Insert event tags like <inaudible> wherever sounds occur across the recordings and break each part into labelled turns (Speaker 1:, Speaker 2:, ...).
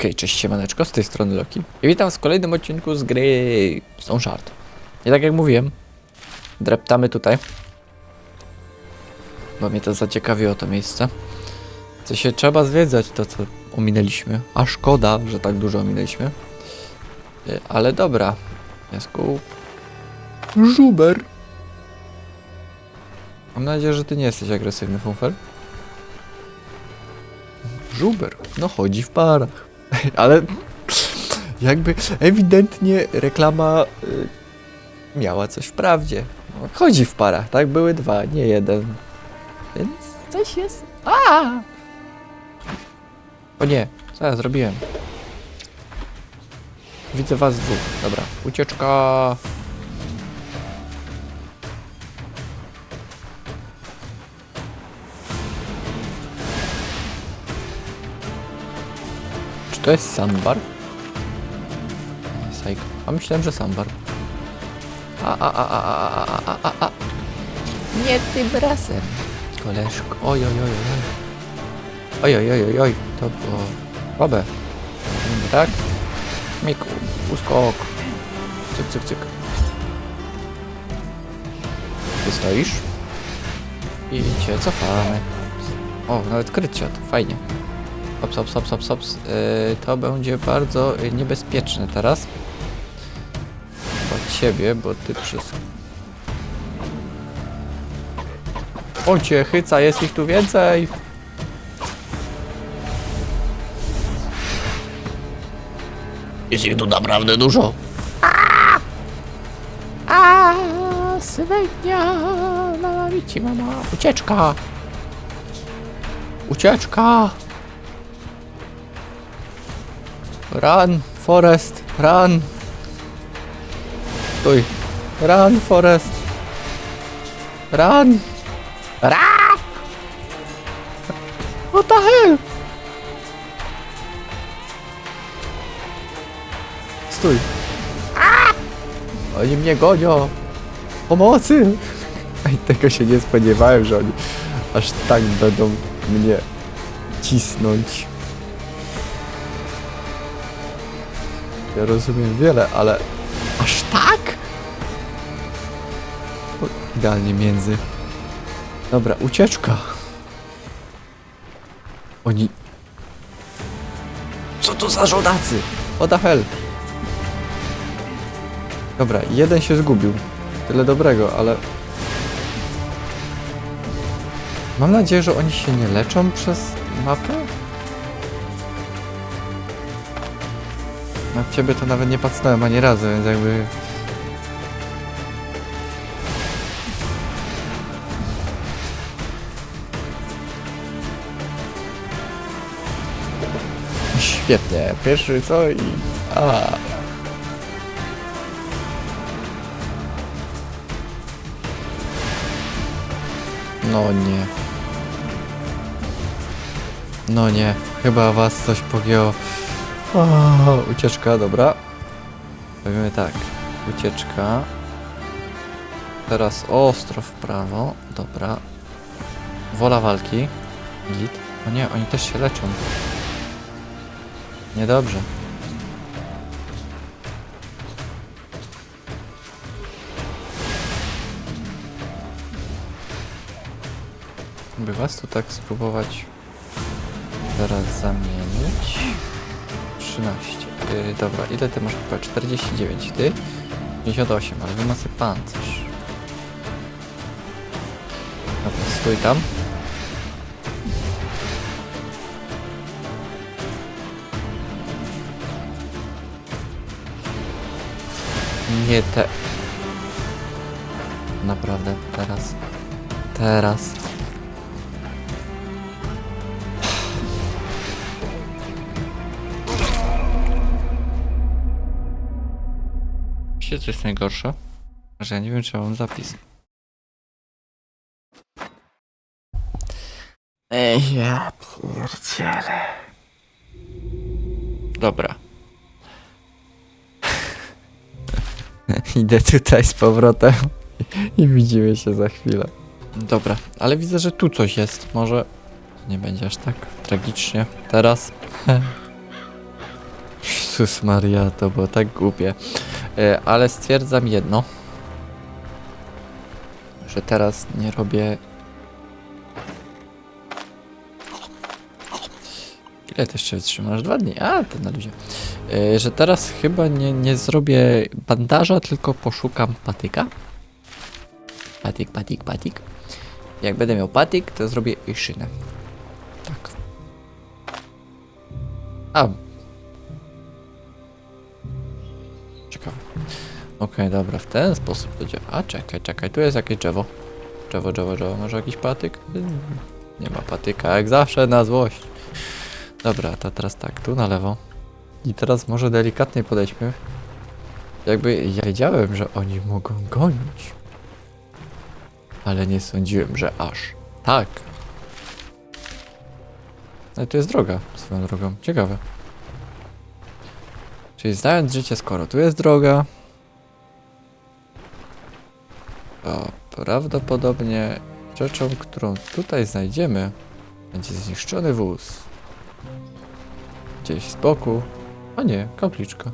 Speaker 1: Hej, cześć siemaneczko, z tej strony Loki. I witam w kolejnym odcinku z gry Stone. I tak jak mówiłem, dreptamy tutaj. Bo mnie to zaciekawiło to miejsce. Co się trzeba zwiedzać to, co ominęliśmy. A szkoda, że tak dużo ominęliśmy. Y, Ale dobra. Jasku. Żuber. Mam nadzieję, że ty nie jesteś agresywny, Funfel. Żuber. No chodzi w parach. <laughs> Ale jakby ewidentnie reklama y, miała coś w. No, chodzi w parach, tak? Były dwa, nie jeden. Więc coś jest. A! O nie, co ja zrobiłem? Widzę was dwóch. Dobra, ucieczka. To jest sandbar? Sajko. A myślałem, że sandbar. A, a, a, a, a, a, a, a. Nie tym razem. Koleżko. Oj, oj, oj, oj. Oj, oj, oj, oj, oj. To było... Robimy tak? Miku, uskok. Cyk, cyk, cyk. Ty stoisz. I cię cofamy. O, nawet krycia, to fajnie. Hops, hops, hops, hops, hops. Yy, to będzie bardzo niebezpieczne teraz. Dla ciebie, bo ty przez... O cię chyca, jest ich tu więcej! Jest ich tu naprawdę dużo. A, Sylwia, wici mama, ucieczka! Ucieczka! Run, Forest, run! Stój! Run, Forest! Run! Run! What the hell? Stój! Oni mnie gonią! Pomocy! <laughs> Ej, tego się nie spodziewałem, że oni aż tak będą mnie cisnąć. Ja rozumiem wiele, ale aż tak? O, idealnie między. Dobra, ucieczka. Oni... Co to za żołdacy? What the hell? Dobra, jeden się zgubił. Tyle dobrego, ale... Mam nadzieję, że oni się nie leczą przez mapę? Na ciebie to nawet nie pacnąłem ani razu, więc jakby... Świetnie, pierwszy co i... A. No nie. No nie, chyba was coś pogięło. O, ucieczka, dobra. Robimy tak. Ucieczka. Teraz ostro w prawo. Dobra. Wola walki. Git. O nie, oni też się leczą. Niedobrze. By was tu tak spróbować teraz zamienić. 13. Yy, dobra, ile ty masz chyba? 49. Ty? 58, ale wy macie pancerz. Dobra, stój tam. Nie te... Naprawdę, teraz. Teraz. Wiecie co jest najgorsze? Że ja nie wiem czy mam zapis. Ej, ja pierdzielę. Dobra. <laughs> Idę tutaj z powrotem i widzimy się za chwilę. Dobra, ale widzę, że tu coś jest. Może nie będzie aż tak tragicznie. Teraz. <laughs> Jezus Maria, to było tak głupie. E, ale stwierdzam jedno. Że teraz nie robię... Ile to jeszcze wytrzymasz? Dwa dni. A, to na luzie. E, że teraz chyba nie, nie zrobię bandaża, tylko poszukam patyka. Patyk, patyk, patyk. Jak będę miał patyk, to zrobię i szynę. Tak. A. Okej, dobra, w ten sposób to działa. A, czekaj, czekaj, tu jest jakieś drzewo. Drzewo, drzewo, drzewo. Może jakiś patyk? Nie ma patyka, jak zawsze na złość. Dobra, to teraz tak, tu na lewo. I teraz może delikatnie podejdźmy. Jakby ja wiedziałem, że oni mogą gonić. Ale nie sądziłem, że aż tak. Ale to jest droga, swoją drogą. Ciekawe. Czyli znając życie, skoro tu jest droga, to prawdopodobnie rzeczą, którą tutaj znajdziemy, będzie zniszczony wóz. Gdzieś z boku. A nie, kapliczka.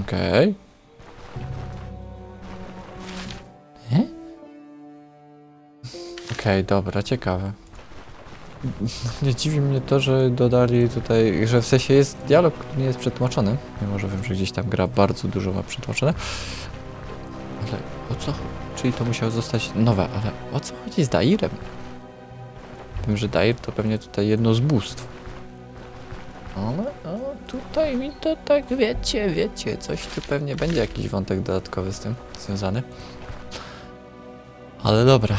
Speaker 1: Okej. Nie? Okej, dobra, ciekawe. Nie dziwi mnie to, że dodali tutaj, że w sensie jest dialog, który nie jest przetłumaczony. Mimo, że wiem, że gdzieś tam gra bardzo dużo ma przetłumaczone. Ale o co? Czyli to musiało zostać nowe, ale o co chodzi z Dairem? Wiem, że Dair to pewnie tutaj jedno z bóstw. Ale o, tutaj mi to tak wiecie, wiecie, coś tu pewnie będzie jakiś wątek dodatkowy z tym związany. Ale dobra.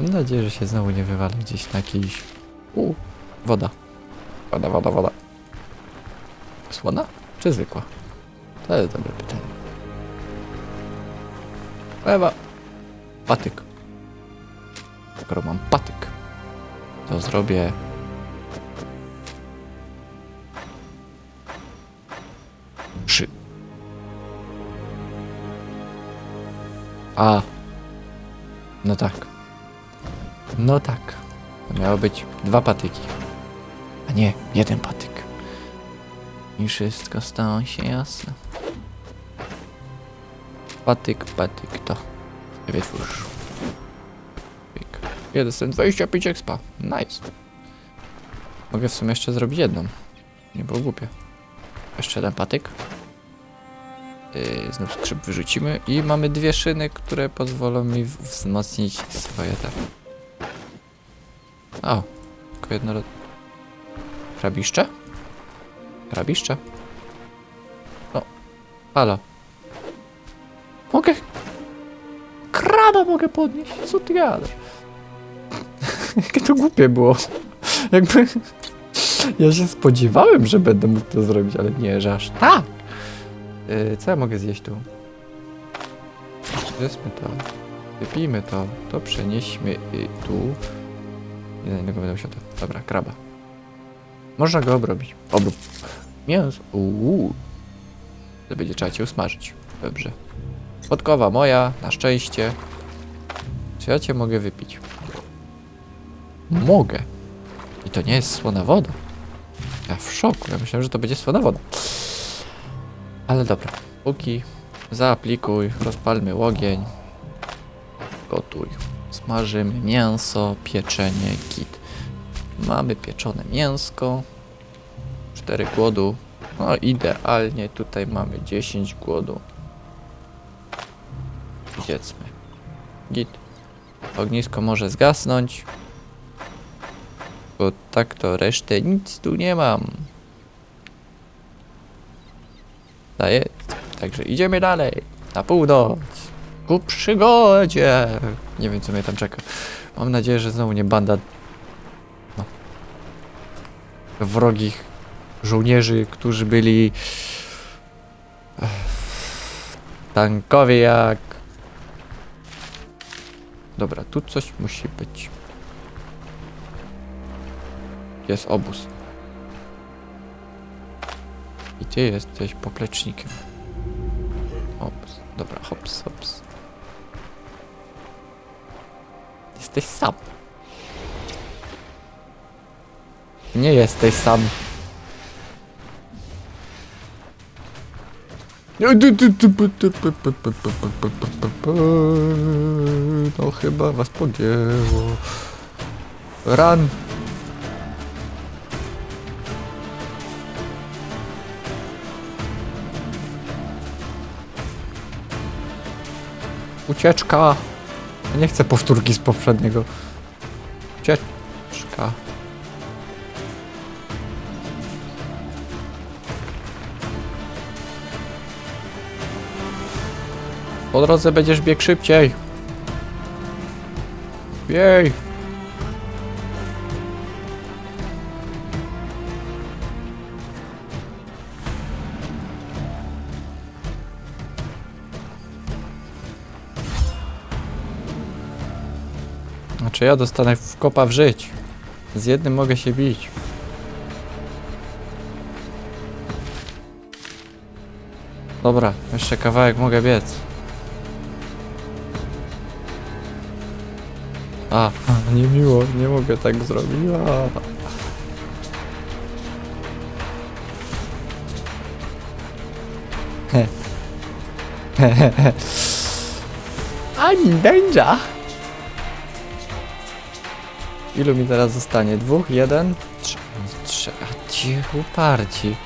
Speaker 1: Mam nadzieję, że się znowu nie wywalę gdzieś na jakiś... U, woda. Woda, woda, woda. Słona? Czy zwykła? To jest dobre pytanie. Ewa. Patyk. Skoro mam patyk, to zrobię... Trzy. A. No tak. No tak. To miało być dwa patyki. A nie, jeden patyk. I wszystko stało się jasne. Patyk, patyk, to. Wytwórz. Pik. Jeden 25 expa. Nice. Mogę w sumie jeszcze zrobić jedną. Nie było głupie. Jeszcze jeden patyk. Yy, znów skrzyp wyrzucimy i mamy dwie szyny, które pozwolą mi wzmocnić swoje te. O, tylko jedno. Krabiszcze? Krabiszcze? O, halo. Mogę. Kraba mogę podnieść. Co ty gadasz? <laughs> Jakie to głupie było. <laughs> Jakby. Ja się spodziewałem, że będę mógł to zrobić, ale nie, że aż tak. Yy, co ja mogę zjeść tu? Zjedzmy to. Wypijmy to. To przenieśmy y, tu. Innego będę musiał to. Dobra, kraba. Można go obrobić. Obrób. Mięso. Uuu. To będzie trzeba cię usmażyć. Dobrze. Podkowa moja, na szczęście. Czy ja cię mogę wypić? Mogę. I to nie jest słona woda. Ja w szoku. Ja myślałem, że to będzie słona woda. Ale dobra. Póki zaaplikuj, rozpalmy ogień. Gotuj. Smażymy mięso, pieczenie, kit. Mamy pieczone mięsko. 4 głodu. No idealnie, tutaj mamy 10 głodu. Jedzmy. Git. Ognisko może zgasnąć. Bo tak to resztę nic tu nie mam. Daję. Także idziemy dalej. Na północ. Ku przygodzie. Nie wiem co mnie tam czeka. Mam nadzieję, że znowu nie banda no, wrogich żołnierzy, którzy byli ech, tankowi jak... Dobra, tu coś musi być. Jest obóz. I ty jesteś poplecznikiem. Hops. Dobra, hops, hops. Jesteś sam. Nie jesteś sam. No chyba was podjęło. Ran. Ucieczka. Nie chcę powtórki z poprzedniego. Ucieczka. Po drodze będziesz biegł szybciej. Jej. Ja dostanę w kopa w żyć. Z jednym mogę się bić. Dobra, jeszcze kawałek mogę biec. A, niemiło, nie mogę tak zrobić. A. <laughs> I'm danger! Ilu mi teraz zostanie? Dwóch? Jeden? Trzy. Trzy. A ci uparci.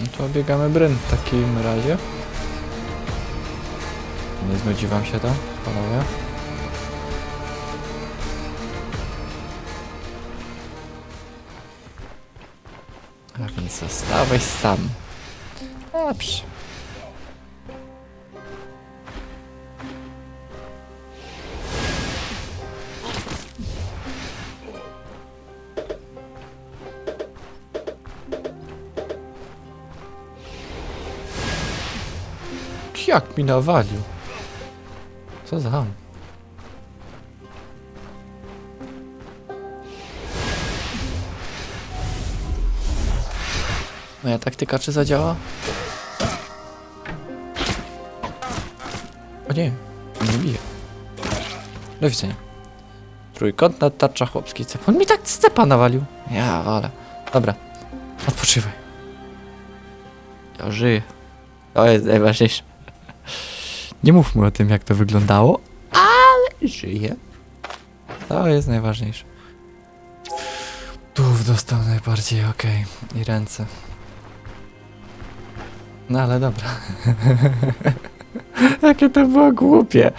Speaker 1: No to biegamy bryn w takim razie. Nie znudzi wam się to, panowie? A więc zostałeś sam. Dobrze. Jak mi nawalił? Co za ham? Moja taktyka czy zadziała? O nie, nie bije. Do widzenia. Trójkątna tarcza chłopski cep. On mi tak cepa nawalił. Ja wolę. Dobra, odpoczywaj. Ja żyję. To jest najważniejsze. Nie mówmy o tym, jak to wyglądało, ale żyję. To jest najważniejsze. Tuż dostał najbardziej, okej. I ręce. No ale dobra. <laughs> Jakie to było głupie.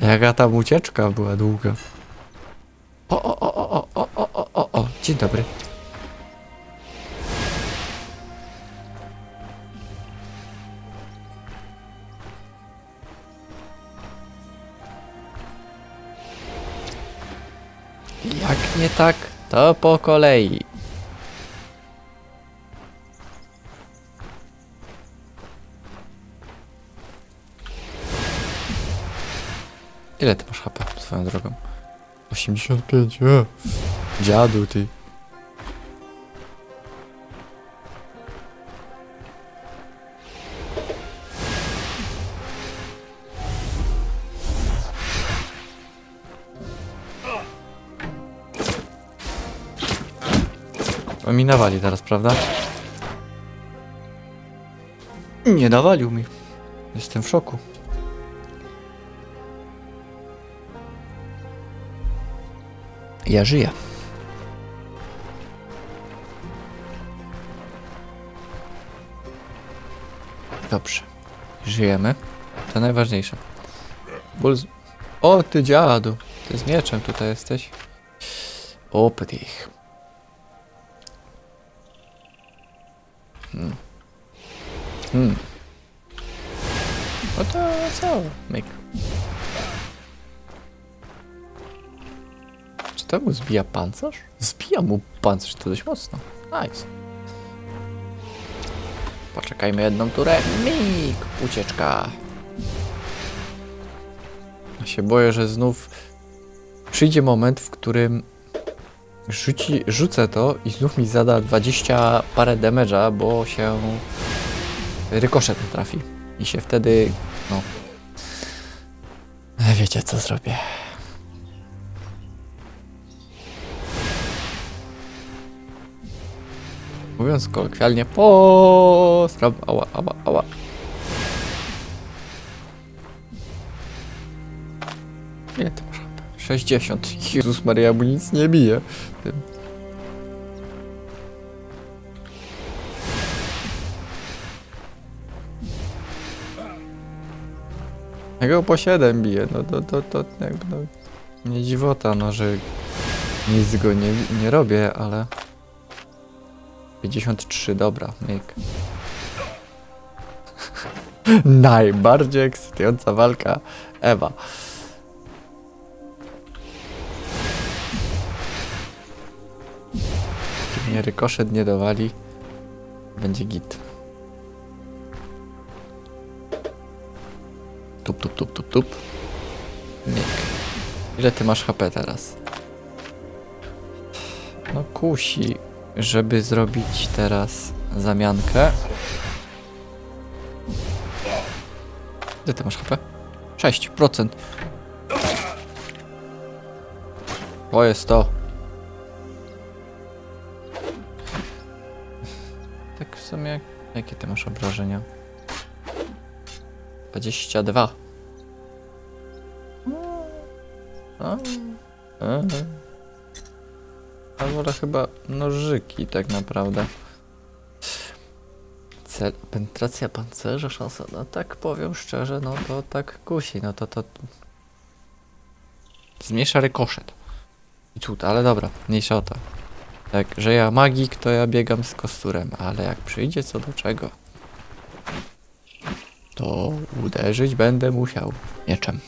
Speaker 1: Jaka tam ucieczka była długa. O, o, o, o, o, o, o, o, o, dzień dobry. Jak nie tak, to po kolei. Ile ty masz HP swoją drogą? 85, e. Dziadu ty. Mi nawali teraz, prawda? Nie nawalił mi. Jestem w szoku. Ja żyję. Dobrze. Żyjemy. To najważniejsze. Ból z... O, ty dziadu. Ty z mieczem tutaj jesteś. O, ptych. Hmm. Hmm. No to co? Myk. Czy to mu zbija pancerz? Zbija mu pancerz to dość mocno. Nice. Poczekajmy jedną turę. Mik! Ucieczka. Ja się boję, że znów przyjdzie moment, w którym rzuci, rzucę to i znów mi zada 20 parę damage'a, bo się rykoszet trafi. I się wtedy, no... Wiecie co zrobię. Mówiąc kolokwialnie, po Ała, ała, ała. Ile ty masz HP? 60. Jezus Maria, mu nic nie bije. Tym. Ja go po 7 bije, no to, to, to jakby no, nie dziwota, no, że nic go nie, nie robię, ale 53, dobra, myk. <laughs> Najbardziej ekscytująca walka Ewa. Mnie rykoszet nie dowali, będzie git. Tup, tup, tup, tup, tup. Myk. Ile ty masz HP teraz? No kusi, żeby zrobić teraz zamiankę. Ile ty masz HP? 6%. To jest to. Tak w sumie, jakie ty masz obrażenia? 22. A, a, a wolę chyba nożyki tak naprawdę. Cel, penetracja pancerza, szansa, no tak powiem szczerze, no to tak kusi, no to to... Zmniejsza rykoszet. I cud, ale dobra, mniejsza o to. Jak, że ja magik, to ja biegam z kosturem, ale jak przyjdzie co do czego, to uderzyć będę musiał mieczem.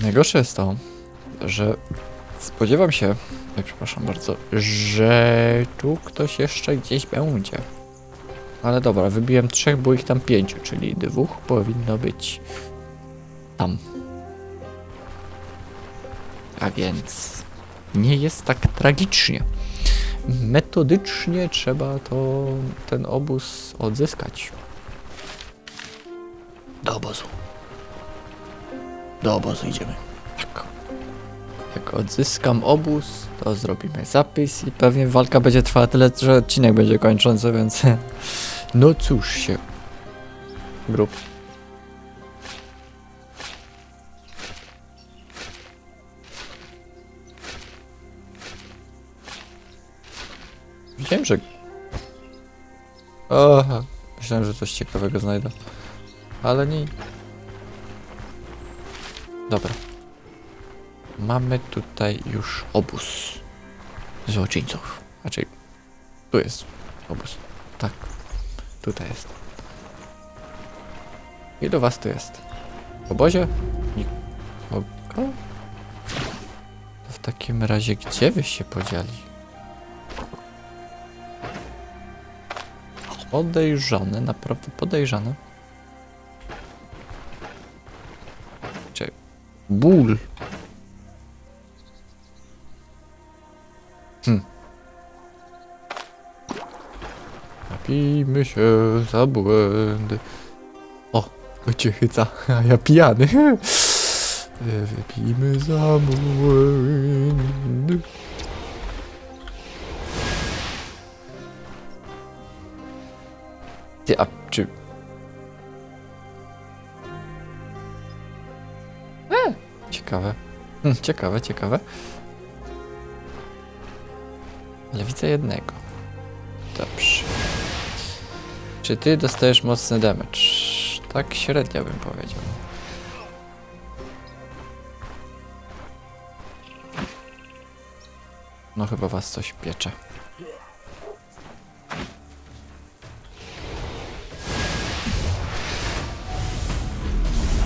Speaker 1: Najgorsze jest to, że spodziewam się, oj, przepraszam bardzo, że tu ktoś jeszcze gdzieś będzie. Ale dobra, wybiłem trzech, było ich tam pięciu, czyli dwóch powinno być tam. A więc nie jest tak tragicznie. Metodycznie trzeba to ten obóz odzyskać. Do obozu. Do obozu idziemy. Jak odzyskam obóz, to zrobimy zapis i pewnie walka będzie trwała tyle, że odcinek będzie kończący, więc <laughs> no cóż się. Grup. Wiem, że... Aha, myślałem, że coś ciekawego znajdę. Ale nie. Dobra. Mamy tutaj już obóz złoczyńców. Raczej tu jest obóz. Tak. Tutaj jest. Ilu was tu jest? W obozie? Nikogo? To w takim razie gdzie wy się podzieli? Podejrzane, naprawdę podejrzane. Czy ból? Napijmy się za błędy. O, to cię chyca, <laughs> a ja pijany. <laughs> Wypijmy za błędy. Ty, a czy... E, ciekawe. Ciekawe, ciekawe. Ale widzę jednego. Dobrze. Czy ty dostajesz mocny damage? Tak średnio bym powiedział. No chyba was coś piecze.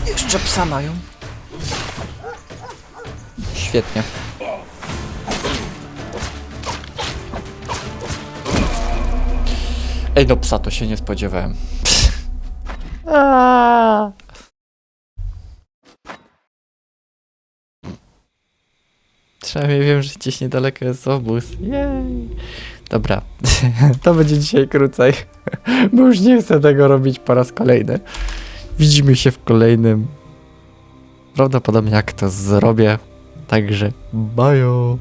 Speaker 1: Jeszcze psa mają. Świetnie. Ej, no psa, to się nie spodziewałem. Aaaa. Przynajmniej wiem, że gdzieś niedaleko jest obóz. Jej. Dobra, <laughs> to będzie dzisiaj krócej, bo już nie chcę tego robić po raz kolejny. Widzimy się w kolejnym. Prawdopodobnie jak to zrobię. Także bajo.